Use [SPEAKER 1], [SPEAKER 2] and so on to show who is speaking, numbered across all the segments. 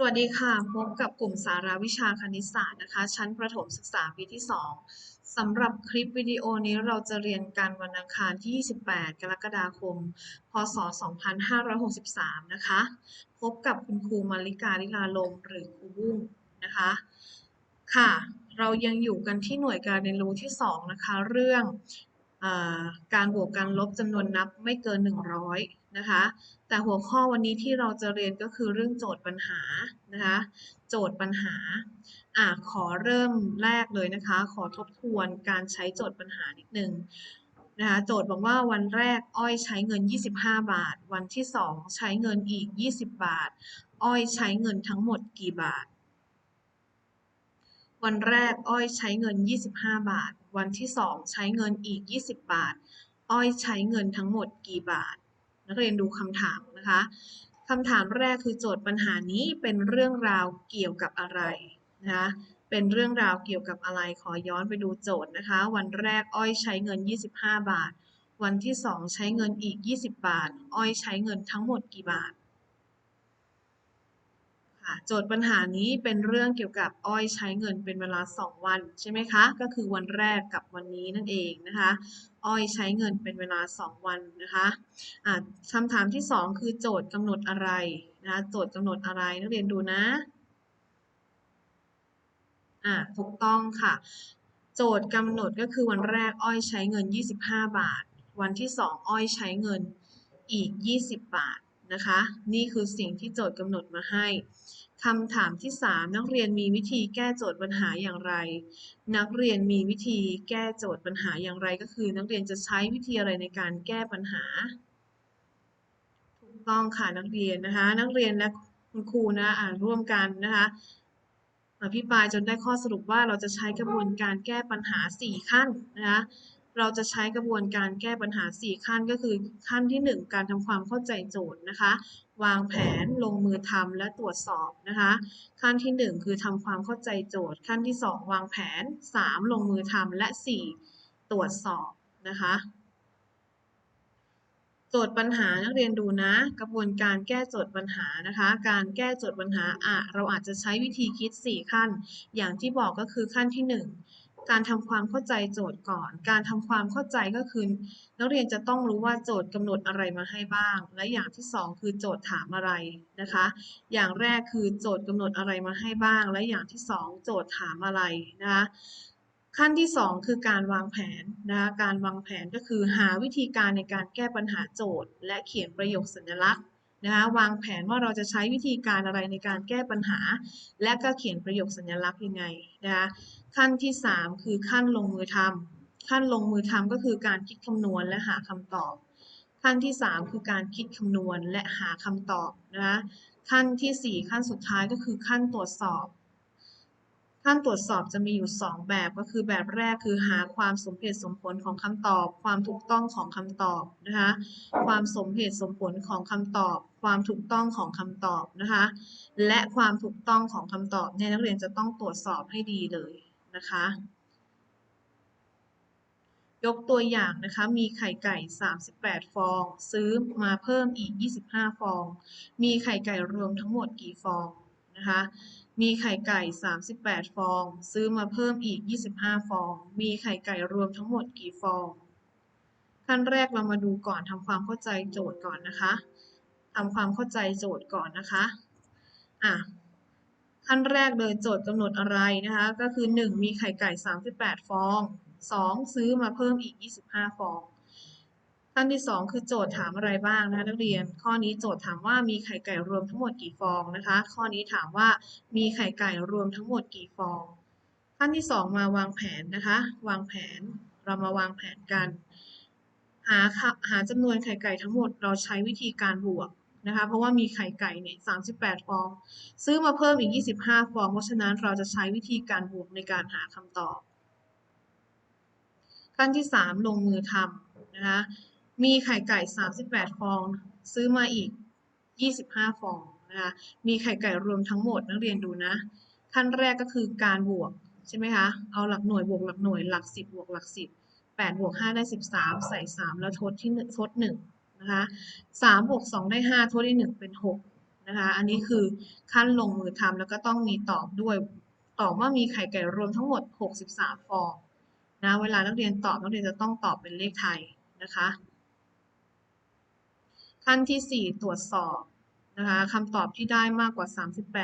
[SPEAKER 1] สวัสดีค่ะ พบกับกลุ่มสาระวิชาคณิตศาสตร์นะคะ ชั้นประถมศึกษาปีที่ 2 สำหรับคลิปวิดีโอนี้เราจะเรียนกันวันอังคารที่ 28 กรกฎาคม พศ 2563 นะคะ พบกับคุณครูมาริกาลิลาลมหรือครูบุ้งนะคะ ค่ะ เรายังอยู่กันที่หน่วยการเรียนรู้ที่ 2 นะคะ เรื่อง การบวกการลบจำนวนนับไม่เกิน 100นะคะแต่หัวข้อวันนี้ที่เราจะเรียนก็คือเรื่องโจทย์ปัญหานะคะโจทย์ปัญหาอะขอเริ่มแรกเลยนะคะ ขอทบทวนการใช้โจทย์ปัญหานิดนึงนะคะโจทย์บอกว่าวันแรกอ้อยใช้เงิน 25 บาท วันที่ 2 ใช้เงินอีก 20 บาท อ้อยใช้เงินทั้งหมดกี่บาท วันแรกอ้อยใช้เงิน 25 บาท วันที่ 2 ใช้เงินอีก 20 บาท อ้อยใช้เงินทั้งหมดกี่บาท นักเรียนดูคำถามนะคะคำถามแรกคือโจทย์ปัญหานี้เป็นเรื่องราวเกี่ยวกับอะไรนะคะเป็นเรื่องราวเกี่ยวกับอะไรขอย้อนไปดูโจทย์นะคะ วันแรกอ้อยใช้เงิน 25 บาท วันที่ 2 ใช้เงินอีก 20 บาท อ้อยใช้เงินทั้งหมดกี่บาท ค่ะโจทย์ปัญหานี้เป็นเรื่องเกี่ยวกับอ้อยใช้เงินเป็นเวลา 2 วันใช่ไหมคะ ก็คือวันแรกกับวันนี้นั่นเองนะคะ อ้อยใช้เงินเป็นเวลา 2 วันนะคะะคำถามที่ 2 คือโจทย์กำหนดอะไรนะคะโจทย์กำหนดอะไรนักเรียนดูนะอ่าถูกต้องค่ะ โจทย์กำหนดก็คือวันแรกอ้อยใช้เงิน 25 บาท วันที่ 2 อ้อยใช้เงินอีก 20 บาท นะคะ นี่คือสิ่งที่โจทย์กำหนดมาให้คำถามที่ 3 นักเรียนมีวิธีแก้โจทย์ปัญหาอย่างไร นักเรียนมีวิธีแก้โจทย์ปัญหาอย่างไร ก็คือนักเรียนจะใช้วิธีอะไรในการแก้ปัญหา ถูกต้องค่ะนักเรียนนะคะ นักเรียนและคุณครูนะอ่านร่วมกันนะคะอภิปรายจนได้ข้อสรุปว่าเราจะใช้กระบวนการแก้ปัญหา 4 ขั้นนะคะ เราจะใช้กระบวนการแก้ปัญหา 4 ขั้นก็คือขั้นที่ 1 การทำความเข้าใจโจทย์นะคะ วางแผนลงมือทำและตรวจสอบนะคะ ขั้นที่ 1 คือทำความเข้าใจโจทย์ ขั้นที่ 2 วางแผน 3 ลงมือทำและ 4 ตรวจสอบนะคะโจทย์ปัญหานักเรียนดูนะ กระบวนการแก้โจทย์ปัญหานะคะ การแก้โจทย์ปัญหาอะเราอาจจะใช้วิธีคิด 4 ขั้น อย่างที่บอกก็คือขั้นที่ 1 การทำความเข้าใจโจทย์ก่อน การทำความเข้าใจก็คือนักเรียนจะต้องรู้ว่าโจทย์กำหนดอะไรมาให้บ้าง และอย่างที่ 2 คือโจทย์ถามอะไรนะคะ อย่างแรกคือโจทย์กำหนดอะไรมาให้บ้าง และอย่างที่ 2 โจทย์ถามอะไรนะคะขั้นที่ 2 คือการวางแผนนะคะการวางแผนก็คือหาวิธีการในการแก้ปัญหาโจทย์ และเขียนประโยคสัญลักษณ์ นะคะวางแผนว่าเราจะใช้วิธีการอะไรในการแก้ปัญหา และก็เขียนประโยคสัญลักษณ์ยังไงนะคะขั้นที่ 3 คือขั้นลงมือทำขั้นลงมือทำก็คือการคิดคำนวณและหาคำตอบ ขั้นที่ 3 คือการคิดคำนวณและหาคำตอบนะคะขั้นที่ 4 ขั้นสุดท้ายก็คือขั้นตรวจสอบ ขั้นตรวจสอบจะมีอยู่ 2 แบบก็คือแบบแรกคือหาความสมเหตุสมผลของคำตอบ ความถูกต้องของคำตอบนะคะความสมเหตุสมผลของคำตอบ ความถูกต้องของคำตอบนะคะและความถูกต้องของคำตอบเนี่ยนักเรียนจะต้องตรวจสอบให้ดีเลยนะคะยกตัวอย่างนะคะ มีไข่ไก่ 38 ฟอง ซื้อมาเพิ่มอีก 25 ฟอง มีไข่ไก่รวมทั้งหมดกี่ฟองนะคะ มีไข่ไก่ 38 ฟอง ซื้อมาเพิ่มอีก 25 ฟอง มีไข่ไก่รวมทั้งหมดกี่ฟอง ขั้นแรกเรามาดูก่อนทำความเข้าใจโจทย์ก่อนนะคะทำความเข้าใจโจทย์ก่อนนะคะอะขั้นแรกเลยโจทย์กำหนดอะไรนะคะ ก็คือ 1 มีไข่ไก่ 38 ฟอง 2 ซื้อมาเพิ่มอีก 25 ฟอง ขั้นที่ 2 คือโจทย์ถามอะไรบ้างนะคะนักเรียน ข้อนี้โจทย์ถามว่ามีไข่ไก่รวมทั้งหมดกี่ฟองนะคะ ข้อนี้ถามว่ามีไข่ไก่รวมทั้งหมดกี่ฟอง ขั้นที่ 2 มาวางแผนนะคะ วางแผนเรามาวางแผนกัน หาหาจำนวนไข่ไก่ทั้งหมดเราใช้วิธีการบวกนะคะ เพราะว่ามีไข่ไก่เนี่ย38ฟอง ซื้อมาเพิ่มอีก 25 ฟอง เพราะฉะนั้นเราจะใช้วิธีการบวกในการหาคำตอบ ขั้นที่ 3 ลงมือทำนะคะ มีไข่ไก่ 38 ฟอง ซื้อมาอีก 25 ฟองนะคะมีไข่ไก่รวมทั้งหมดนักเรียนดูนะ ขั้นแรกก็คือการบวกใช่ไหมคะ เอาหลักหน่วยบวกหลักหน่วยหลัก 10 บวกหลัก 10 8บวก5ได้ 13 ใส่ 3 แล้วทดที่1ทด1นะคะ3บวก2ได้ 5 ทดที่ 1 เป็น 6 นะคะ อันนี้คือขั้นลงมือทำแล้วก็ต้องมีตอบด้วย ตอบว่ามีไข่ไก่รวมทั้งหมด 63 ฟองนะ เวลานักเรียนตอบนักเรียนจะต้องตอบเป็นเลขไทยนะคะ ขั้นที่ 4 ตรวจสอบนะคะคำตอบที่ได้มากกว่า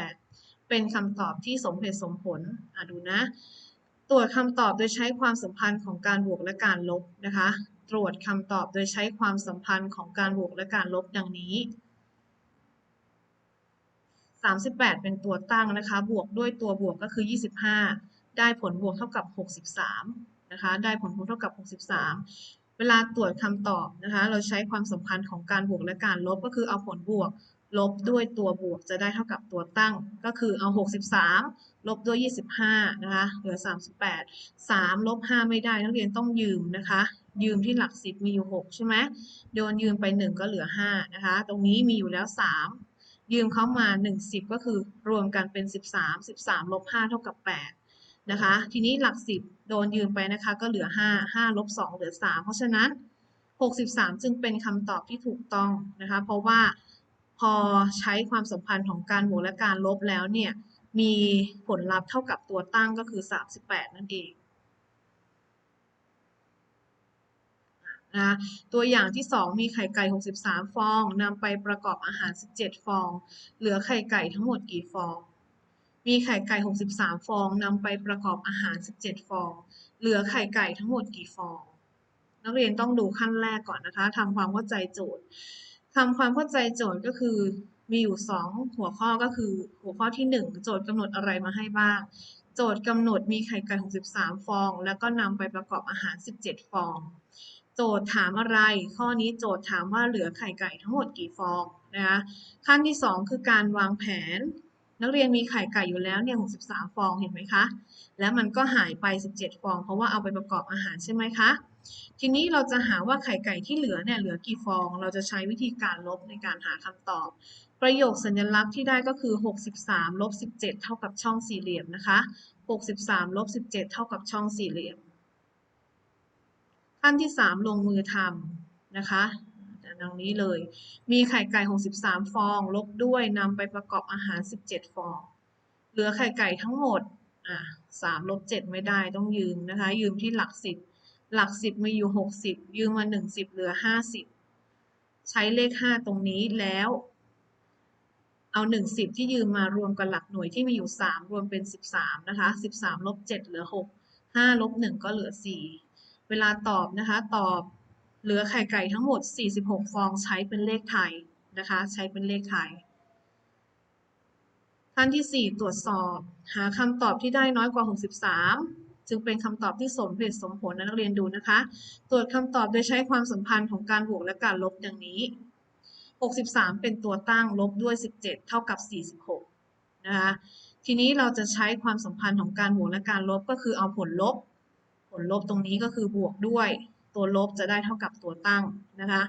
[SPEAKER 1] 38 เป็นคำตอบที่สมเหตุสมผลอะดูนะ ตรวจคำตอบโดยใช้ความสัมพันธ์ของการบวกและการลบนะคะ ตรวจคำตอบโดยใช้ความสัมพันธ์ของการบวกและการลบดังนี้ 38 เป็นตัวตั้งนะคะ บวกด้วยตัวบวกก็คือ 25 ได้ผลบวกเท่ากับ 63 นะคะ ได้ผลบวกเท่ากับ 63 เวลาตรวจคำตอบนะคะ เราใช้ความสัมพันธ์ของการบวกและการลบก็คือเอาผลบวก ลบด้วยตัวบวกจะได้เท่ากับตัวตั้ง ก็คือเอา 63 ลบด้วย 25 นะคะเหลือ 38 3 ลบ 5 ไม่ได้นักเรียนต้องยืมนะคะ ยืมที่หลัก10มีอยู่ 6 ใช่ไหมโดนยืมไป 1 ก็เหลือ 5 นะคะ ตรงนี้มีอยู่แล้ว 3 ยืมเขามา 1 10 ก็คือรวมกันเป็น 13 13 ลบ 5 เท่ากับ 8 นะคะ ทีนี้หลัก10โดนยืมไปนะคะ ก็เหลือ 5 5ลบ2เหลือ 3 เพราะฉะนั้น 63 จึงเป็นคำตอบที่ถูกต้องนะคะ เพราะว่าพอใช้ความสัมพันธ์ของการบวกและการลบแล้วเนี่ย มีผลลัพธ์เท่ากับตัวตั้งก็คือ 38 นั่นเองนะตัวอย่างที่ 2 มีไข่ไก่ 63 ฟองนำไปประกอบอาหาร 17 ฟอง เหลือไข่ไก่ทั้งหมดกี่ฟอง มีไข่ไก่ 63 ฟองนำไปประกอบอาหาร 17 ฟอง เหลือไข่ไก่ทั้งหมดกี่ฟอง นักเรียนต้องดูขั้นแรกก่อนนะคะทำความเข้าใจโจทย์ทำความเข้าใจโจทย์ก็คือมีอยู่ 2 หัวข้อก็คือ หัวข้อที่ 1 โจทย์กำหนดอะไรมาให้บ้าง โจทย์กำหนดมีไข่ไก่ 63 ฟอง แล้วก็นำไปประกอบอาหาร 17 ฟอง โจทย์ถามอะไร ข้อนี้โจทย์ถามว่าเหลือไข่ไก่ทั้งหมดกี่ฟองนะคะขั้นที่ 2 คือการวางแผน นักเรียนมีไข่ไก่อยู่แล้วเนี่ย63 ฟองเห็นไหมคะ แล้วมันก็หายไป 17 ฟอง เพราะว่าเอาไปประกอบอาหารใช่ไหมคะ ทีนี้เราจะหาว่าไข่ไก่ที่เหลือเนี่ยเหลือกี่ฟอง เราจะใช้วิธีการลบในการหาคำตอบ ประโยคสัญลักษณ์ที่ได้ก็คือ 63 ลบ 17 เท่ากับช่องสี่เหลี่ยมนะคะ 63 ลบ 17 เท่ากับช่องสี่เหลี่ยมขั้นที่ 3 ลงมือทำนะคะ ดังนี้เลย มีไข่ไก่ 63 ฟอง ลบด้วยนำไปประกอบอาหาร 17 ฟอง เหลือไข่ไก่ทั้งหมด อะ3ลบ7ไม่ได้ต้องยืมนะคะ ยืมที่หลัก10หลัก10มีอยู่ 60 ยืมมา10 เหลือ 50 ใช้เลข 5 ตรงนี้แล้ว เอา1 10 ที่ยืมมารวมกับหลักหน่วยที่มีอยู่ 3 รวมเป็น 13 นะคะ 13ลบ7เหลือ 6 5ลบ1ก็เหลือ 4 เวลาตอบนะคะ ตอบ เหลือไข่ไก่ทั้งหมด 46 ฟองใช้เป็นเลขไทยนะคะ ใช้เป็นเลขไทยขั้นที่ 4 ตรวจสอบ หาคำตอบที่ได้น้อยกว่า 63 จึงเป็นคำตอบที่สมเหตุสมผลนะนักเรียนดูนะคะ ตรวจคำตอบโดยใช้ความสัมพันธ์ของการบวกและการลบดังนี้ 63 เป็นตัวตั้งลบด้วย 17 เท่ากับ 46 นะคะ ทีนี้เราจะใช้ความสัมพันธ์ของการบวกและการลบก็คือเอาผลลบ ผลลบตรงนี้ก็คือบวกด้วย ตัวลบจะได้เท่ากับตัวตั้งนะคะ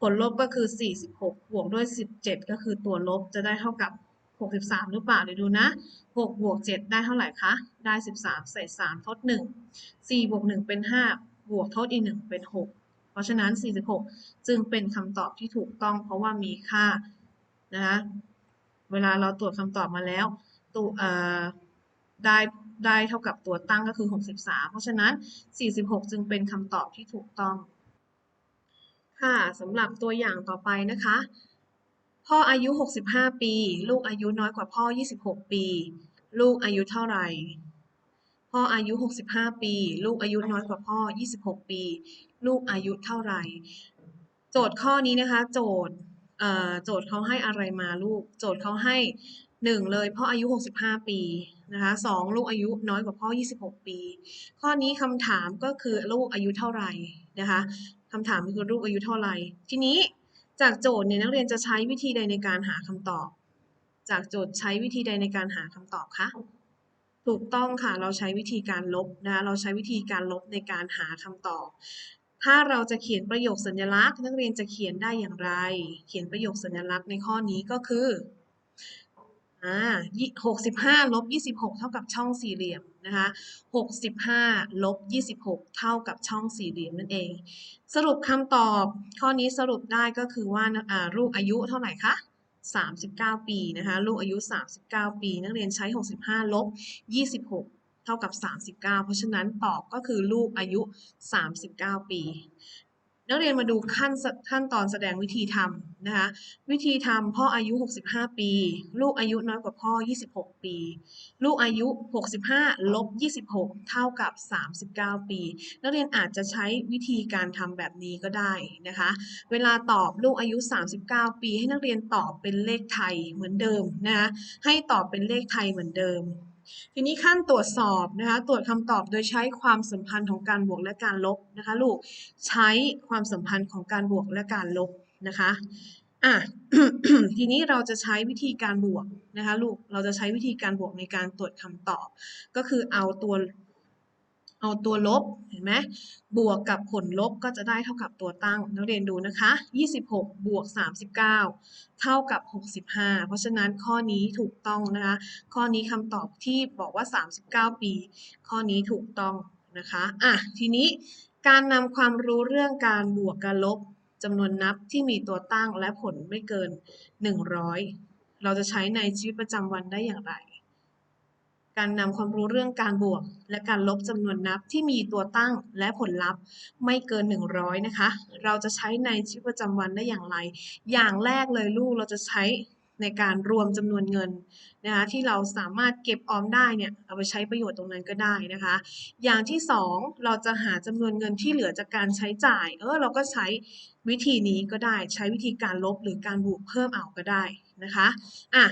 [SPEAKER 1] ผลลบก็คือ 46 บวกด้วย 17 ก็คือตัวลบจะได้เท่ากับ 63 หรือเปล่าเดี๋ยวดูนะ 6 บวก 7 ได้เท่าไหร่คะ ได้ 13 ใส่ 3 ทด 1 4 บวก 1 เป็น 5 บวกทดอีก 1 เป็น 6 เพราะฉะนั้น 46 จึงเป็นคำตอบที่ถูกต้องเพราะว่ามีค่านะคะ เวลาเราตรวจคำตอบมาแล้วตัวได้ ได้เท่ากับตัวตั้งก็คือ 63 เพราะฉะนั้น 46 จึงเป็นคำตอบที่ถูกต้อง ค่ะสำหรับตัวอย่างต่อไปนะคะ พ่ออายุ 65 ปี ลูกอายุน้อยกว่าพ่อ 26 ปี ลูกอายุเท่าไหร่ พ่ออายุ 65 ปี ลูกอายุน้อยกว่าพ่อ 26 ปี ลูกอายุเท่าไหร่ โจทย์ข้อนี้นะคะ โจทย์เอ่อโจทย์เขาให้อะไรมาลูก โจทย์เขาให้ 1เลยพ่ออายุ 65 ปีนะคะ2ลูกอายุน้อยกว่าพ่อ 26 ปี ข้อนี้คำถามก็คือลูกอายุเท่าไหร่นะคะคำถามคือลูกอายุเท่าไหร่ ทีนี้จากโจทย์เนี่ยนักเรียนจะใช้วิธีใดในการหาคำตอบ จากโจทย์ใช้วิธีใดในการหาคำตอบคะถูกต้องค่ะเราใช้วิธีการลบนะคะเราใช้วิธีการลบในการหาคำตอบ ถ้าเราจะเขียนประโยคสัญลักษณ์ นักเรียนจะเขียนได้อย่างไร เขียนประโยคสัญลักษณ์ในข้อนี้ก็คือ อ่าหกสิบห้าลบยี่สิบหกเท่ากับช่องสี่เหลี่ยมนะคะหกสิบห้าลบยี่สิบหกเท่ากับช่องสี่เหลี่ยมนั่นเอง สรุปคำตอบ ข้อนี้สรุปได้ก็คือว่าอ่ารูปอายุเท่าไหร่คะ39 ปีนะคะลูกอายุ 39 ปี นักเรียนใช้ 65 ลบ 26 เท่ากับ 39 เพราะฉะนั้นตอบก็คือลูกอายุ 39 ปี นักเรียนมาดูขั้นขั้นตอนแสดงวิธีทำนะคะวิธีทำพ่ออายุ 65 ปี ลูกอายุน้อยกว่าพ่อ 26 ปี ลูกอายุ 65 ลบ 26 เท่ากับ 39 ปี นักเรียนอาจจะใช้วิธีการทำแบบนี้ก็ได้นะคะเวลาตอบลูกอายุ 39 ปี ให้นักเรียนตอบเป็นเลขไทยเหมือนเดิมนะคะให้ตอบเป็นเลขไทยเหมือนเดิม ทีนี้ขั้นตรวจสอบนะคะ ตรวจคำตอบโดยใช้ความสัมพันธ์ของการบวกและการลบนะคะลูก ใช้ความสัมพันธ์ของการบวกและการลบนะคะอะทีนี้เราจะใช้วิธีการบวกนะคะลูก เราจะใช้วิธีการบวกในการตรวจคำตอบ ก็คือเอาตัว เอาตัวลบเห็นไหมบวกกับผลลบก็จะได้เท่ากับตัวตั้งนักเรียนดูนะคะ 26 บวก 39 เท่ากับ 65 เพราะฉะนั้นข้อนี้ถูกต้องนะคะ ข้อนี้คำตอบที่บอกว่า 39 ปี ข้อนี้ถูกต้องนะคะอะทีนี้การนำความรู้เรื่องการบวกการลบจำนวนนับที่มีตัวตั้งและผลไม่เกิน 100 เราจะใช้ในชีวิตประจำวันได้อย่างไร การนำความรู้เรื่องการบวก และการลบจำนวนนับที่มีตัวตั้งและผลลัพธ์ไม่เกิน 100 นะคะ เราจะใช้ในชีวิตประจำวันได้อย่างไร อย่างแรกเลยลูกเราจะใช้ในการรวมจำนวนเงินนะคะที่เราสามารถเก็บออมได้เนี่ยเอาไปใช้ประโยชน์ตรงนั้นก็ได้นะคะ อย่างที่สองเราจะหาจำนวนเงินที่เหลือจากการใช้จ่าย เออเราก็ใช้วิธีนี้ก็ได้ ใช้วิธีการลบหรือการบวกเพิ่มเอาก็ได้นะคะอะ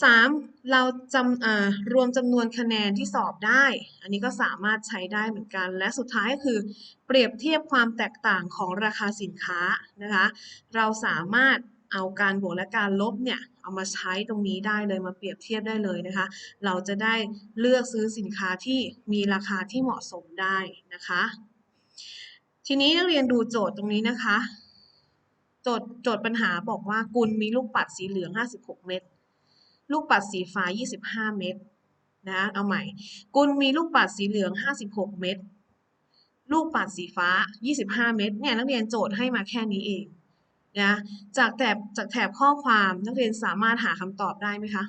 [SPEAKER 1] สามเราจำรวมจำนวนคะแนนที่สอบได้ อันนี้ก็สามารถใช้ได้เหมือนกัน และสุดท้ายก็คือเปรียบเทียบความแตกต่างของราคาสินค้านะคะ เราสามารถเอาการบวกและการลบเนี่ยเอามาใช้ตรงนี้ได้เลยมาเปรียบเทียบได้เลยนะคะ เราจะได้เลือกซื้อสินค้าที่มีราคาที่เหมาะสมได้นะคะ ทีนี้นักเรียนดูโจทย์ตรงนี้นะคะ โจทย์โจทย์ปัญหาบอกว่ากุลมีลูกปัดสีเหลือง 56 เม็ด ลูกปัดสีฟ้า 25 เม็ดนะเอาใหม่ กุลมีลูกปัดสีเหลือง 56 เม็ดลูกปัดสีฟ้า 25 เม็ดเนี่ยนักเรียนโจทย์ให้มาแค่นี้เองนะจากแถบจากแถบข้อความนักเรียนสามารถหาคำตอบได้ไหมคะ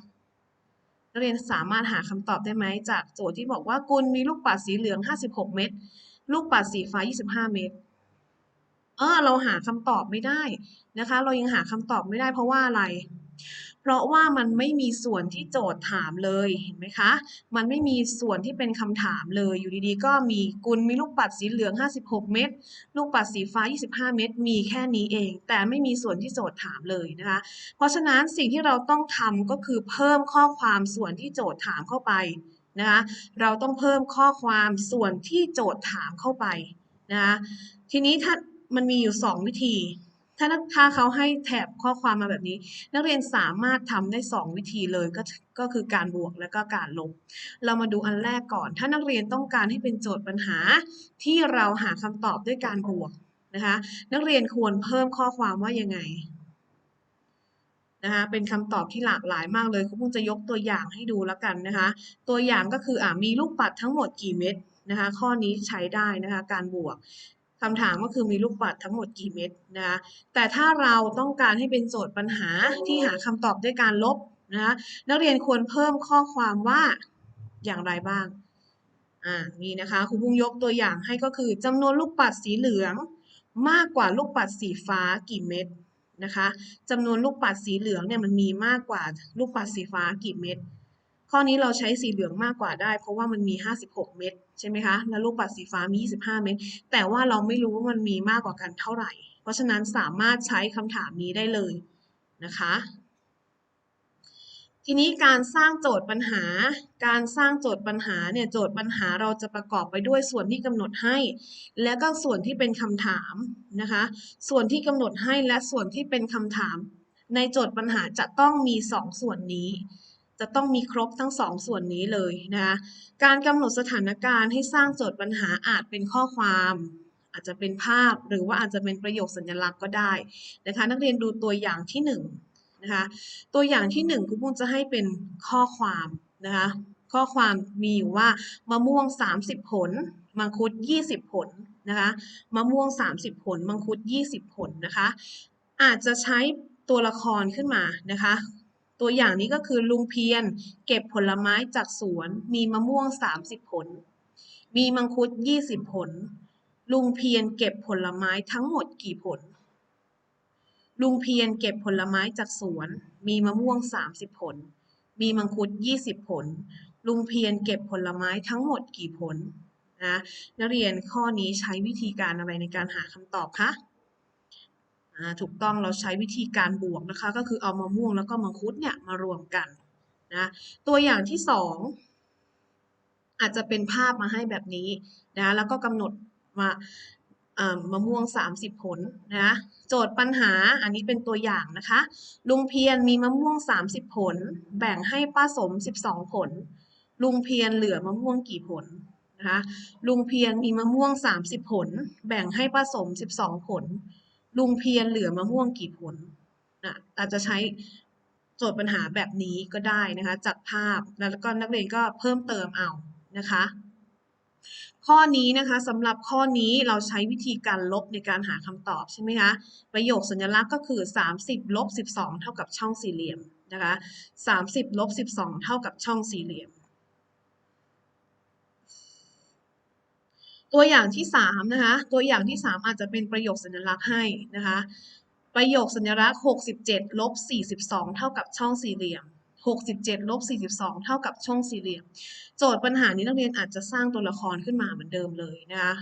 [SPEAKER 1] นักเรียนสามารถหาคำตอบได้ไหมจากโจทย์ที่บอกว่ากุลมีลูกปัดสีเหลือง 56 เม็ดลูกปัดสีฟ้า 25 เม็ดเออเราหาคำตอบไม่ได้นะคะ เรายังหาคำตอบไม่ได้เพราะว่าอะไร เพราะว่ามันไม่มีส่วนที่โจทย์ถามเลยเห็นไหมคะ มันไม่มีส่วนที่เป็นคำถามเลย อยู่ดีๆ ก็มีกุลมีลูกปัดสีเหลือง 56 เม็ดลูกปัดสีฟ้า 25 เม็ดมีแค่นี้เอง แต่ไม่มีส่วนที่โจทย์ถามเลยนะคะ เพราะฉะนั้นสิ่งที่เราต้องทำก็คือเพิ่มข้อความส่วนที่โจทย์ถามเข้าไปนะคะเราต้องเพิ่มข้อความส่วนที่โจทย์ถามเข้าไปนะคะทีนี้ถ้ามันมีอยู่ 2 วิธี ถ้าถ้าเขาให้แถบข้อความมาแบบนี้ นักเรียนสามารถทำได้ 2 วิธีเลยก็ก็คือการบวกและก็การลบ เรามาดูอันแรกก่อน ถ้านักเรียนต้องการให้เป็นโจทย์ปัญหา ที่เราหาคำตอบด้วยการบวกนะคะนักเรียนควรเพิ่มข้อความว่ายังไงนะคะเป็นคำตอบที่หลากหลายมากเลยครูพุ่งจะยกตัวอย่างให้ดูแล้วกันนะคะ ตัวอย่างก็คืออ่ามีลูกปัดทั้งหมดกี่เม็ดนะคะ ข้อนี้ใช้ได้นะคะ การบวก คำถามก็คือมีลูกปัดทั้งหมดกี่เม็ดนะคะแต่ถ้าเราต้องการให้เป็นโจทย์ปัญหาที่หาคำตอบด้วยการลบนะคะนักเรียนควรเพิ่มข้อความว่าอย่างไรบ้างอ่านี่นะคะครูพุ่งยกตัวอย่างให้ก็คือจำนวนลูกปัดสีเหลือง มากกว่าลูกปัดสีฟ้ากี่เม็ดนะคะจำนวนลูกปัดสีเหลืองเนี่ยมันมีมากกว่าลูกปัดสีฟ้ากี่เม็ด ข้อนี้เราใช้สีเหลืองมากกว่าได้ เพราะว่ามันมี 56 เม็ดใช่ไหมคะ แล้วลูกปัดสีฟ้ามี 25 เม็ดแต่ว่าเราไม่รู้ว่ามันมีมากกว่ากันเท่าไหร่ เพราะฉะนั้นสามารถใช้คำถามนี้ได้เลยนะคะ ทีนี้การสร้างโจทย์ปัญหา การสร้างโจทย์ปัญหาเนี่ยโจทย์ปัญหาเราจะประกอบไปด้วยส่วนที่กำหนดให้ และก็ส่วนที่เป็นคำถามนะคะ ส่วนที่กำหนดให้และส่วนที่เป็นคำถาม ในโจทย์ปัญหาจะต้องมี 2ส่วนนี้ จะต้องมีครบทั้ง2ส่วนนี้เลยนะคะการกำหนดสถานการณ์ให้สร้างโจทย์ปัญหาอาจเป็นข้อความ อาจจะเป็นภาพหรือว่าอาจจะเป็นประโยคสัญลักษณ์ก็ได้นะคะนักเรียนดูตัวอย่างที่1นนะคะตัวอย่างที่ 1ครูปุ้งจะให้เป็นข้อความนะคะข้อความมีอยู่ว่ามะม่วง 30 ผล มังคุด 20 ผลนะคะมะม่วง 30 ผล มังคุด 20 ผลนะคะอาจจะใช้ตัวละครขึ้นมานะคะ ตัวอย่างนี้ก็คือลุงเพียรเก็บผลไม้จากสวน มีมะม่วง 30 ผล มีมังคุด 20 ผล ลุงเพียรเก็บผลไม้ทั้งหมดกี่ผล ลุงเพียรเก็บผลไม้จากสวน มีมะม่วง 30 ผล มีมังคุด 20 ผล ลุงเพียรเก็บผลไม้ทั้งหมดกี่ผลนะนักเรียนข้อนี้ใช้วิธีการอะไรในการหาคำตอบคะ ถูกต้องเราใช้วิธีการบวกนะคะ ก็คือเอามะม่วงแล้วก็มังคุดเนี่ยมารวมกันนะตัวอย่างที่สองอาจจะเป็นภาพมาให้แบบนี้นะแล้วก็กำหนดมาอ่ามะม่วง 30 ผลนะโจทย์ปัญหาอันนี้เป็นตัวอย่างนะคะ ลุงเพียรมีมะม่วง 30 ผล แบ่งให้ป้าสม 12 ผล ลุงเพียรเหลือมะม่วงกี่ผลนะคะลุงเพียรมีมะม่วง 30 ผล แบ่งให้ป้าสม 12 ผล ลุงเพียรเหลือมะม่วงกี่ผลนะอาจจะใช้โจทย์ปัญหาแบบนี้ก็ได้นะคะจากภาพแล้วก็นักเรียนก็เพิ่มเติมเอานะคะ ข้อนี้นะคะสำหรับข้อนี้เราใช้วิธีการลบในการหาคำตอบใช่ไหมคะประโยคสัญลักษณ์ก็คือ 30ลบ12 เท่ากับช่องสี่เหลี่ยมนะคะ30ลบ12 เท่ากับช่องสี่เหลี่ยม ตัวอย่างที่3นะคะ ตัวอย่างที่ 3 อาจจะเป็นประโยคสัญลักษณ์ให้นะคะ ประโยคสัญลักษณ์ 67ลบ42 เท่ากับช่องสี่เหลี่ยม 67ลบ42 เท่ากับช่องสี่เหลี่ยม โจทย์ปัญหานี้นักเรียนอาจจะสร้างตัวละครขึ้นมาเหมือนเดิมเลยนะคะ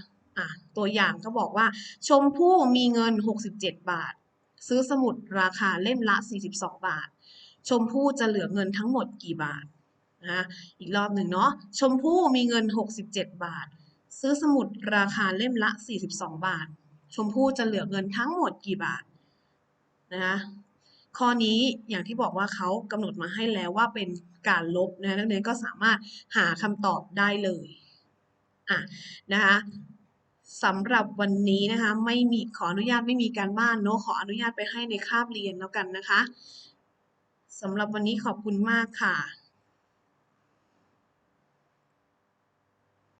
[SPEAKER 1] ะตัวอย่างก็บอกว่า ชมพู่มีเงิน 67 บาท ซื้อสมุดราคาเล่มละ 42 บาท ชมพู่จะเหลือเงินทั้งหมดกี่บาทนะคะอีกรอบหนึ่งเนาะ ชมพู่มีเงิน 67 บาท ซื้อสมุดราคาเล่มละ 42 บาท ชมพู่จะเหลือเงินทั้งหมดกี่บาทนะคะข้อนี้อย่างที่บอกว่าเขากำหนดมาให้แล้วว่าเป็นการลบนะนักเรียนก็สามารถหาคำตอบได้เลยอะนะคะสำหรับวันนี้นะคะไม่มีขออนุญาตไม่มีการบ้านเนาะขออนุญาตไปให้ในคาบเรียนแล้วกันนะคะสำหรับวันนี้ขอบคุณมากค่ะ